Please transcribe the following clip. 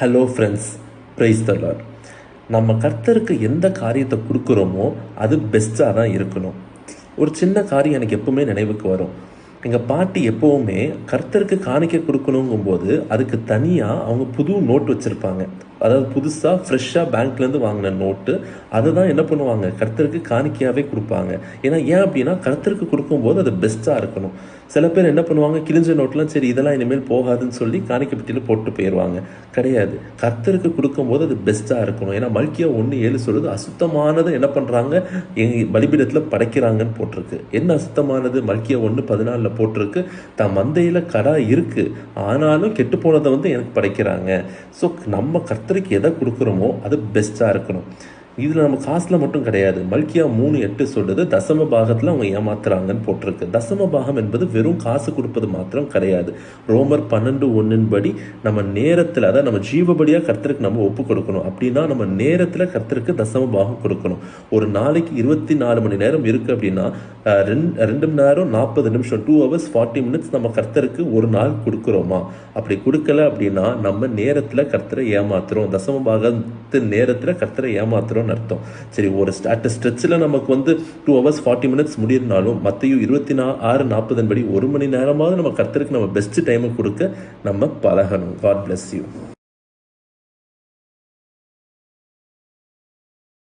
Hello friends price தர்லார் நம்ம கர்த்தருக்கு எந்த காரியத்தை கொடுக்குறோமோ அது பெஸ்ட்டாக தான் இருக்கணும். ஒரு சின்ன காரியம் எனக்கு எப்பவுமே நினைவுக்கு வரும். எங்கள் பாட்டி எப்போவுமே கர்த்தருக்கு காணிக்க கொடுக்கணுங்கும்போது அதுக்கு தனியாக அவங்க புது நோட் வச்சுருப்பாங்க. அதாவது புதுசாக ஃப்ரெஷ்ஷாக பேங்க்லேருந்து வாங்கின நோட்டு அதை தான் என்ன பண்ணுவாங்க? கர்த்தருக்கு காணிக்கையாகவே கொடுப்பாங்க. ஏன்னா ஏன் அப்படின்னா கர்த்தருக்கு கொடுக்கும்போது அது பெஸ்ட்டாக இருக்கணும். சில பேர் என்ன பண்ணுவாங்க? கிழிஞ்ச நோட்லாம் சரி இதெல்லாம் இனிமேல் போகாதுன்னு சொல்லி காணிக்கப்பட்டியில் போட்டு போயிடுவாங்க கிடையாது. கர்த்தருக்கு கொடுக்கும்போது அது பெஸ்ட்டாக இருக்கணும். ஏன்னா மல்கியா ஒன்று ஏழு சொல்லுது அசுத்தமானதை என்ன பண்ணுறாங்க எங்கள் பலிபீடத்தில் படைக்கிறாங்கன்னு போட்டிருக்கு. என்ன அசுத்தமானது? மல்கியா ஒன்று பதினாலில் போட்டிருக்கு தன் மந்தையில் கடா இருக்குது ஆனாலும் கெட்டு போனதை வந்து எனக்கு படைக்கிறாங்க. ஸோ நம்ம கர்த்தர் கர்த்தருக்கு எதை கொடுக்குறோமோ அது பெஸ்ட்டாக இருக்கணும். இதில் நம்ம காசில் மட்டும் கிடையாது. மல்கியா மூணு எட்டு சொல்லுது தசம பாகத்தில் அவங்க ஏமாத்துறாங்கன்னு போட்டிருக்கு. தசம பாகம் என்பது வெறும் காசு கொடுப்பது மாத்திரம் கிடையாது. ரோமர் பன்னெண்டு ஒன்றின் படி நம்ம நேரத்தில் அதான் நம்ம ஜீவபடியாக கர்த்தருக்கு நம்ம ஒப்பு கொடுக்கணும். அப்படின்னா நம்ம நேரத்தில் கர்த்தருக்கு தசம பாகம் கொடுக்கணும். ஒரு நாளைக்கு இருபத்தி நாலு மணி நேரம் இருக்குது அப்படின்னா ரெண்டு ரெண்டு மணி நேரம் நாற்பது நிமிஷம் டூ ஹவர்ஸ் ஃபார்ட்டி மினிட்ஸ் நம்ம கர்த்தருக்கு ஒரு நாள் கொடுக்குறோமா? அப்படி கொடுக்கல அப்படின்னா நம்ம நேரத்தில் கர்த்தரை ஏமாத்துறோம். தசம பாகத்து நேரத்தில் கர்த்தரை ஏமாத்துறோம்னு அர்த்தம். சரி ஒரு அட் ஸ்ட்ரெச்சில் நமக்கு வந்து டூ ஹவர்ஸ் ஃபார்ட்டி மினிட்ஸ் முடியிருந்தாலும் மற்றையும் இருபத்தி நா ஆறு நாற்பதன் படி ஒரு மணி நேரமாவது நம்ம கர்த்தருக்கு நம்ம பெஸ்ட் டைமை கொடுக்க நம்ம பழகணும். God bless you